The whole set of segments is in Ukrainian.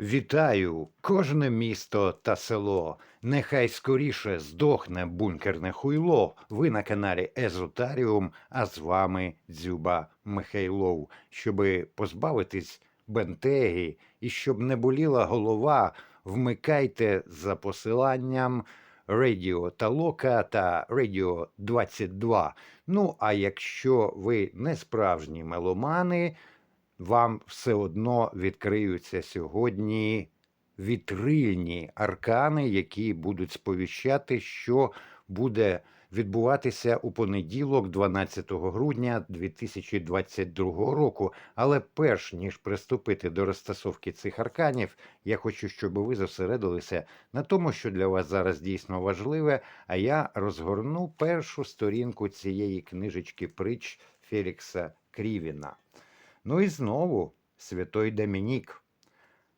Вітаю кожне місто та село. Нехай скоріше здохне бункерне хуйло. Ви на каналі Езотаріум, а з вами Дзюба Михайлов. Щоби позбавитись бентеги і щоб не боліла голова, вмикайте за посиланням Радіо Талока та Радіо 22. Ну, а якщо ви не справжні меломани, вам все одно відкриються сьогодні вітрильні аркани, які будуть сповіщати, що буде відбуватися у понеділок, 12 грудня 2022 року. Але перш ніж приступити до розтасовки цих арканів, я хочу, щоб ви зосередилися на тому, що для вас зараз дійсно важливе. А я розгорну першу сторінку цієї книжечки притч Фелікса Крівіна. Ну и снова святой Доминик.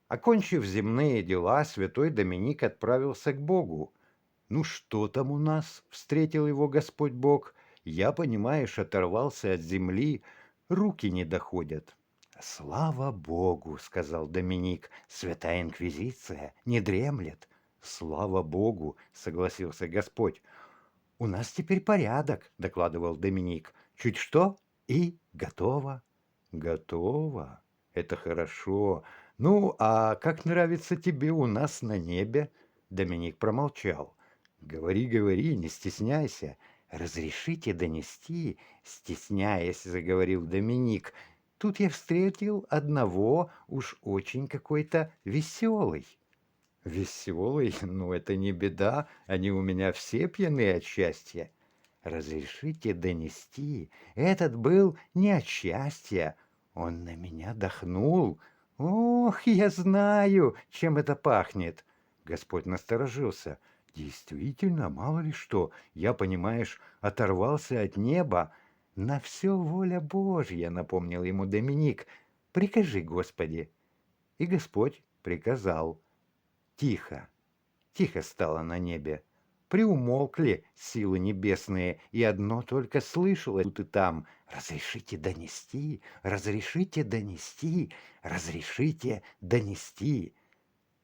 Окончив земные дела, святой Доминик отправился к Богу. Ну что там у нас? Встретил его Господь Бог. Я, понимаешь, оторвался от земли, руки не доходят. Слава Богу, сказал Доминик, святая инквизиция не дремлет. Слава Богу, согласился Господь. У нас теперь порядок, докладывал Доминик. Чуть что и готово. Готово. Это хорошо. Ну, а как нравится тебе у нас на небе? Доминик промолчал. Говори, говори, не стесняйся. Разрешите донести, стесняясь, заговорил Доминик. Тут я встретил одного уж очень какой-то веселый. Веселый? Ну, это не беда, они у меня все пьяны от счастья. Разрешите донести, этот был не от счастья, он на меня дохнул. Ох, я знаю, чем это пахнет. Господь насторожился. Действительно, мало ли что, я, понимаешь, оторвался от неба. На все воля Божья, напомнил ему Доминик. Прикажи, Господи. И Господь приказал. Тихо, тихо стало на небе. Приумолкли силы небесные, и одно только слышало тут и там. «Разрешите донести, разрешите донести, разрешите донести».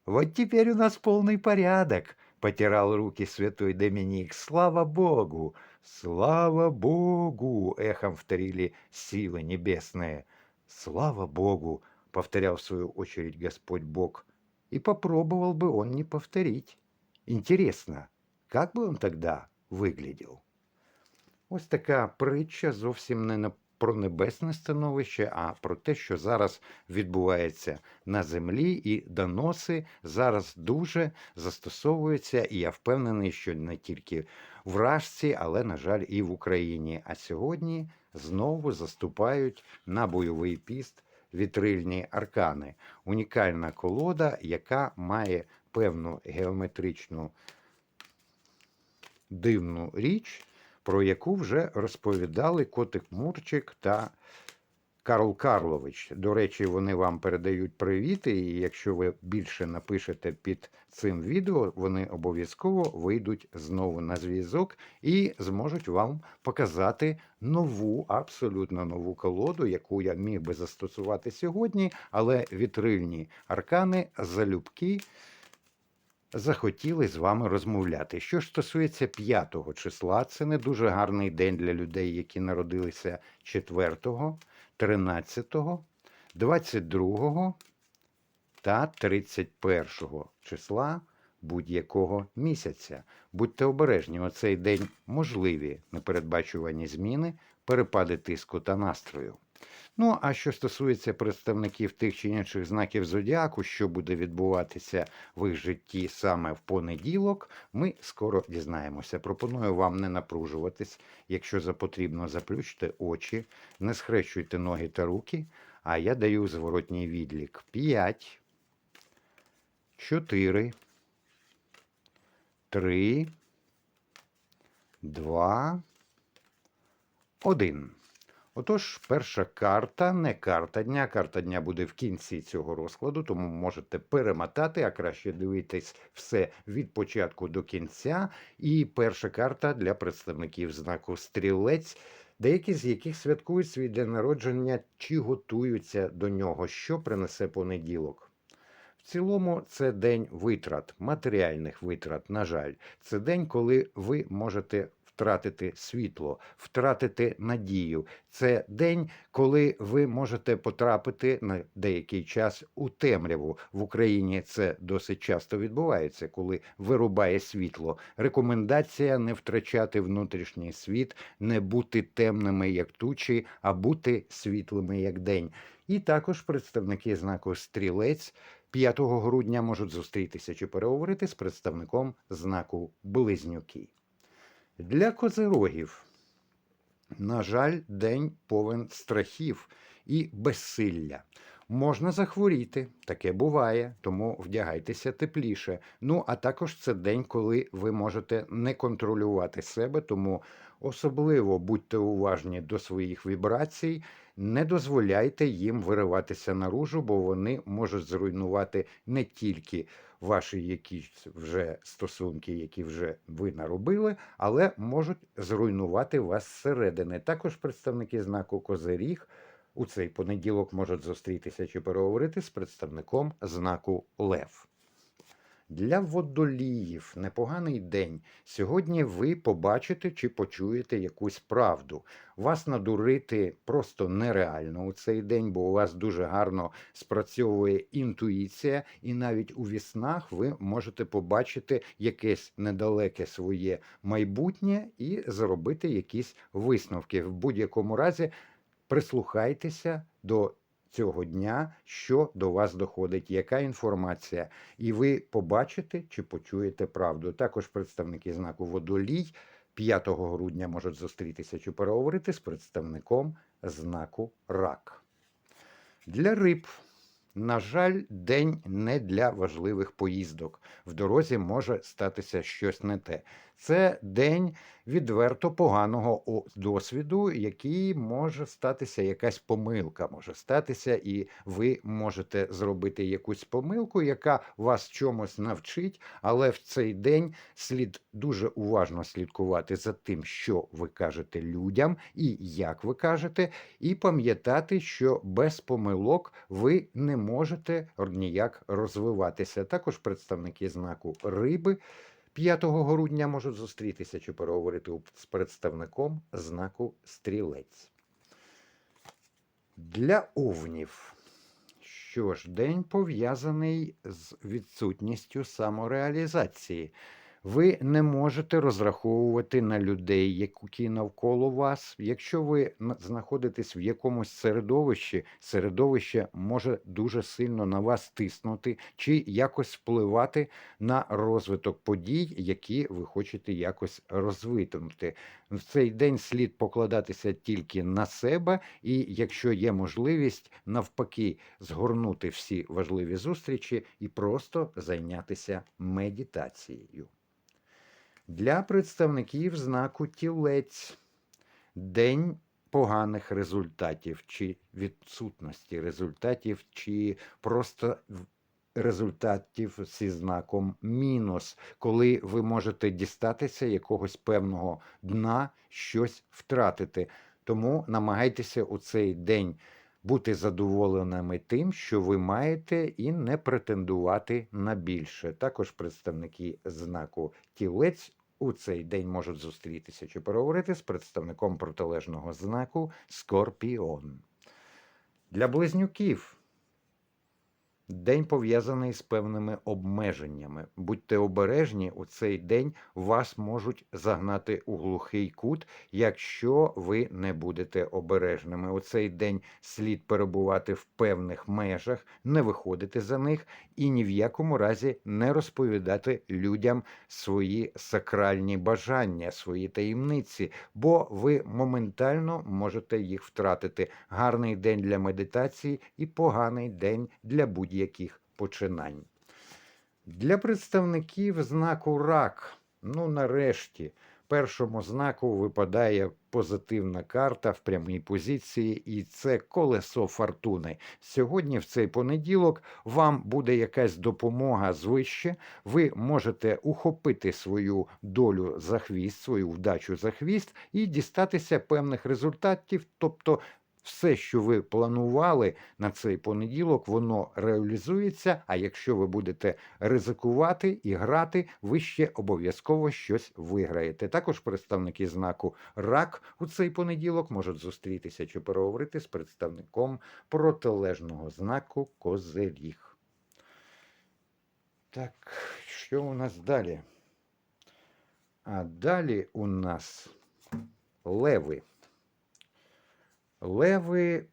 «Вот теперь у нас полный порядок», — потирал руки святой Доминик. «Слава Богу! Слава Богу!» — эхом вторили силы небесные. «Слава Богу!» — повторял в свою очередь Господь Бог. И попробовал бы он не повторить. Интересно, як би він тоді виглядів? Ось така притча зовсім не про небесне становище, а про те, що зараз відбувається на землі, і доноси зараз дуже застосовуються, і я впевнений, що не тільки в Рашці, але, на жаль, і в Україні. А сьогодні знову заступають на бойовий піст вітрильні аркани. Унікальна колода, яка має певну геометричну дивну річ, про яку вже розповідали Котик Мурчик та Карл Карлович. До речі, вони вам передають привіти, і якщо ви більше напишете під цим відео, вони обов'язково вийдуть знову на зв'язок і зможуть вам показати нову, абсолютно нову колоду, яку я міг би застосувати сьогодні, але вітрильні аркани залюбки захотіли з вами розмовляти. Що ж стосується 5 числа, це не дуже гарний день для людей, які народилися 4, 13, 22 та 31 числа будь-якого місяця. Будьте обережні, у цей день можливі непередбачувані зміни, перепади тиску та настрою. Ну, а що стосується представників тих чи інших знаків зодіаку, що буде відбуватися в їх житті саме в понеділок, ми скоро дізнаємося. Пропоную вам не напружуватись. Якщо за потрібно, заплющте очі, не схрещуйте ноги та руки, а я даю зворотній відлік. 5, 4, 3, 2, 1. Отож, перша карта, не карта дня. Карта дня буде в кінці цього розкладу, тому можете перемотати, а краще дивитись все від початку до кінця. І перша карта для представників знаку стрілець, деякі з яких святкують свій день народження чи готуються до нього, що принесе понеділок. В цілому, це день витрат, матеріальних витрат. На жаль, це день, коли ви можете втратити світло, втратити надію. Це день, коли ви можете потрапити на деякий час у темряву. В Україні це досить часто відбувається, коли вирубає світло. Рекомендація не втрачати внутрішній світ, не бути темними, як тучі, а бути світлими, як день. І також представники знаку стрілець 5 грудня можуть зустрітися чи переговорити з представником знаку Близнюки. Для козирогів, на жаль, день повен страхів і безсилля. Можна захворіти, таке буває, тому вдягайтеся тепліше. Ну, а також це день, коли ви можете не контролювати себе, тому особливо будьте уважні до своїх вібрацій, не дозволяйте їм вириватися наружу, бо вони можуть зруйнувати не тільки ваші якісь вже стосунки, які вже ви наробили, але можуть зруйнувати вас зсередини. Також представники знаку Козиріг у цей понеділок можуть зустрітися чи переговорити з представником знаку Лев. Для водоліїв непоганий день. Сьогодні ви побачите чи почуєте якусь правду. Вас надурити просто нереально у цей день, бо у вас дуже гарно спрацьовує інтуїція, і навіть у віснах ви можете побачити якесь недалеке своє майбутнє і зробити якісь висновки. В будь-якому разі прислухайтеся до цього дня, що до вас доходить, яка інформація, і ви побачите чи почуєте правду. Також представники знаку Водолій 5 грудня можуть зустрітися чи переговорити з представником знаку Рак. Для риб, на жаль, день не для важливих поїздок. В дорозі може статися щось не те. Це день відверто поганого досвіду, який може статися якась помилка, може статися, і ви можете зробити якусь помилку, яка вас чомусь навчить, але в цей день слід дуже уважно слідкувати за тим, що ви кажете людям і як ви кажете, і пам'ятати, що без помилок ви не можете ніяк розвиватися. Також представники знаку риби 5 грудня можуть зустрітися чи переговорити з представником знаку стрілець. Для овнів. Що ж, день пов'язаний з відсутністю самореалізації. Ви не можете розраховувати на людей, які навколо вас. Якщо ви знаходитесь в якомусь середовищі, середовище може дуже сильно на вас тиснути чи якось впливати на розвиток подій, які ви хочете якось розвитнути. В цей день слід покладатися тільки на себе, і якщо є можливість, навпаки, згорнути всі важливі зустрічі і просто зайнятися медитацією. Для представників знаку тілець день поганих результатів, чи відсутності результатів, чи просто результатів зі знаком мінус, коли ви можете дістатися якогось певного дна, щось втратити. Тому намагайтеся у цей день бути задоволеними тим, що ви маєте, і не претендувати на більше. Також представники знаку тілець у цей день можуть зустрітися чи переговорити з представником протилежного знаку Скорпіон. Для близнюків день пов'язаний з певними обмеженнями. Будьте обережні, у цей день вас можуть загнати у глухий кут, якщо ви не будете обережними. У цей день слід перебувати в певних межах, не виходити за них і ні в якому разі не розповідати людям свої сакральні бажання, свої таємниці, бо ви моментально можете їх втратити. Гарний день для медитації і поганий день для будь-яких починань. Для представників знаку рак, ну нарешті, першому знаку випадає позитивна карта в прямій позиції, і це колесо фортуни. Сьогодні, в цей понеділок, вам буде якась допомога звище. Ви можете ухопити свою долю за хвіст, свою вдачу за хвіст і дістатися певних результатів, тобто все, що ви планували на цей понеділок, воно реалізується. А якщо ви будете ризикувати і грати, ви ще обов'язково щось виграєте. Також представники знаку рак у цей понеділок можуть зустрітися чи переговорити з представником протилежного знаку Козиріг. Так, що у нас далі? А далі у нас леви. Леви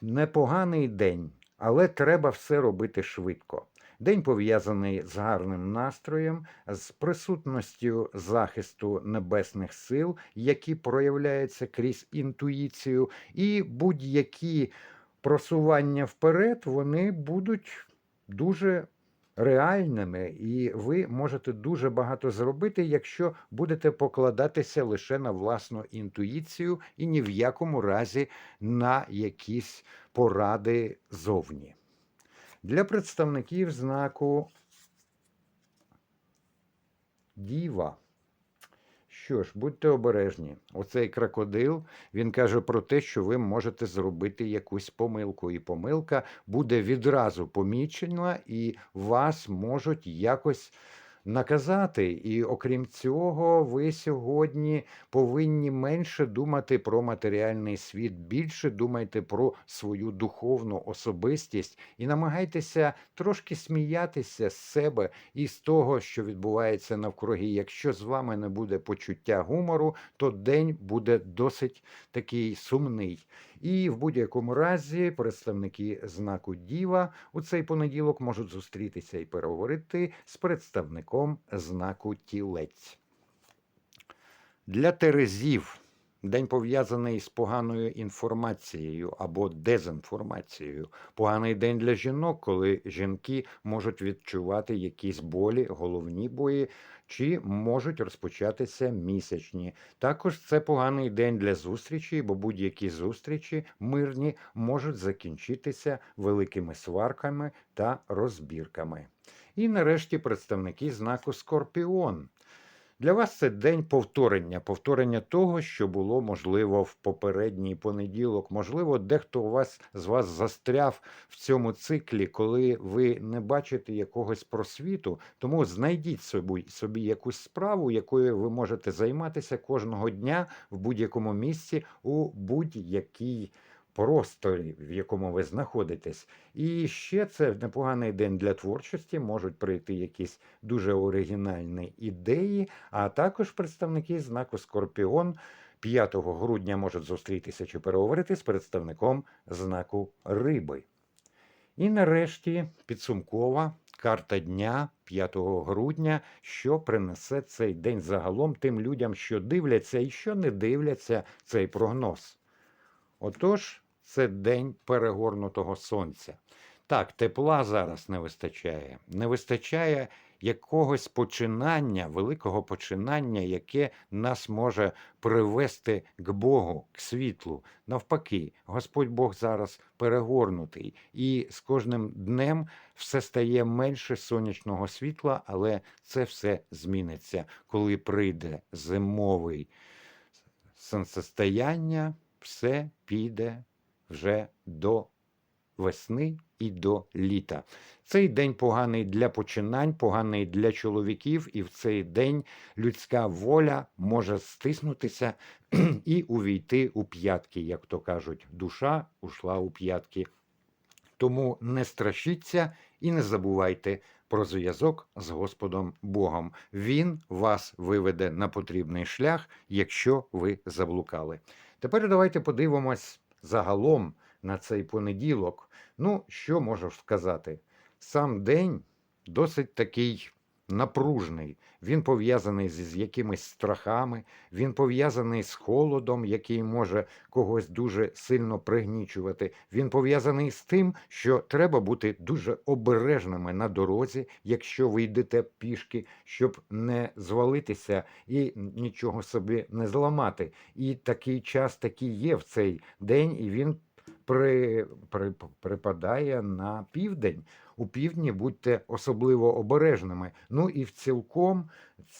непоганий день, але треба все робити швидко. День пов'язаний з гарним настроєм, з присутністю захисту небесних сил, які проявляються крізь інтуїцію, і будь-які просування вперед вони будуть дуже реальними, і ви можете дуже багато зробити, якщо будете покладатися лише на власну інтуїцію і ні в якому разі на якісь поради зовні. Для представників знаку Діва. Що ж, будьте обережні. Оцей крокодил він каже про те, що ви можете зробити якусь помилку, і помилка буде відразу помічена, і вас можуть якось наказати. І окрім цього, ви сьогодні повинні менше думати про матеріальний світ, більше думайте про свою духовну особистість і намагайтеся трошки сміятися з себе і з того, що відбувається навкруги. Якщо з вами не буде почуття гумору, то день буде досить такий сумний. І в будь-якому разі представники знаку Діва у цей понеділок можуть зустрітися і переговорити з представником знаку Тілець. Для Терезів день пов'язаний з поганою інформацією або дезінформацією. Поганий день для жінок, коли жінки можуть відчувати якісь болі, головні бої, чи можуть розпочатися місячні. Також це поганий день для зустрічі, бо будь-які зустрічі мирні можуть закінчитися великими сварками та розбірками. І нарешті представники знаку Скорпіон. Для вас це день повторення, повторення того, що було можливо в попередній понеділок. Можливо, дехто у вас з вас застряв в цьому циклі, коли ви не бачите якогось просвіту. Тому знайдіть собі, собі якусь справу, якою ви можете займатися кожного дня в будь-якому місці у будь-якій просторі, в якому ви знаходитесь. І ще це непоганий день для творчості, можуть прийти якісь дуже оригінальні ідеї, а також представники знаку Скорпіон 5 грудня можуть зустрітися чи переговорити з представником знаку Риби. І нарешті підсумкова карта дня 5 грудня, що принесе цей день загалом тим людям, що дивляться і що не дивляться цей прогноз. Отож, це день перегорнутого сонця. Так, тепла зараз не вистачає. Не вистачає якогось починання, великого починання, яке нас може привести к Богу, к світлу. Навпаки, Господь Бог зараз перегорнутий, і з кожним днем все стає менше сонячного світла, але це все зміниться, коли прийде зимовий сонцестояння, все піде вже до весни і до літа. Цей день поганий для починань, поганий для чоловіків, і в цей день людська воля може стиснутися і увійти у п'ятки, як то кажуть, душа ушла у п'ятки. Тому не страшіться і не забувайте про зв'язок з Господом Богом. Він вас виведе на потрібний шлях, якщо ви заблукали. Тепер давайте подивимось загалом на цей понеділок. Ну, що можу сказати? Сам день досить такий напружний. Він пов'язаний з, якимись страхами, він пов'язаний з холодом, який може когось дуже сильно пригнічувати. Він пов'язаний з тим, що треба бути дуже обережними на дорозі, якщо ви йдете пішки, щоб не звалитися і нічого собі не зламати. І такий час такий є в цей день, і він при, при, припадає на південь. У півдні будьте особливо обережними. Ну і в цілком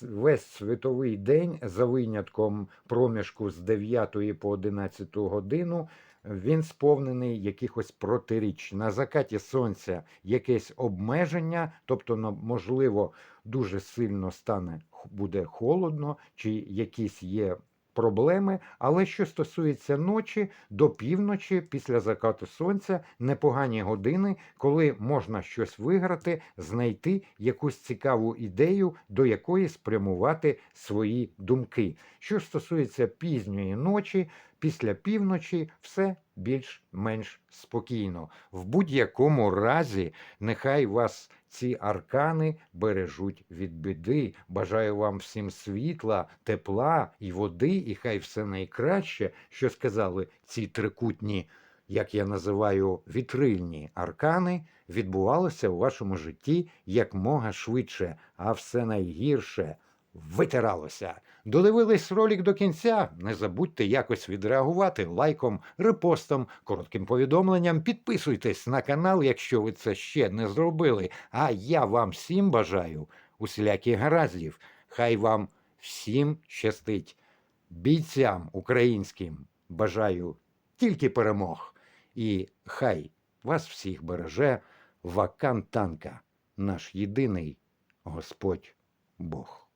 весь світовий день, за винятком проміжку з 9 по 11 годину, він сповнений якихось протиріч. На закаті сонця якесь обмеження, тобто, ну, можливо, дуже сильно стане буде холодно, чи якісь є проблеми. Але що стосується ночі, до півночі, після закату сонця, непогані години, коли можна щось виграти, знайти якусь цікаву ідею, до якої спрямувати свої думки. Що стосується пізньої ночі, після півночі все більш-менш спокійно. В будь-якому разі, нехай вас ці аркани бережуть від біди. Бажаю вам всім світла, тепла і води, і хай все найкраще, що сказали ці трикутні, як я називаю, вітрильні аркани, відбувалося у вашому житті якмога швидше, а все найгірше витиралося. Додивились ролик до кінця. Не забудьте якось відреагувати лайком, репостом, коротким повідомленням. Підписуйтесь на канал, якщо ви це ще не зробили. А я вам всім бажаю усіляких гараздів. Хай вам всім щастить. Бійцям українським бажаю тільки перемог. І хай вас всіх береже Вакан Танка, наш єдиний Господь Бог.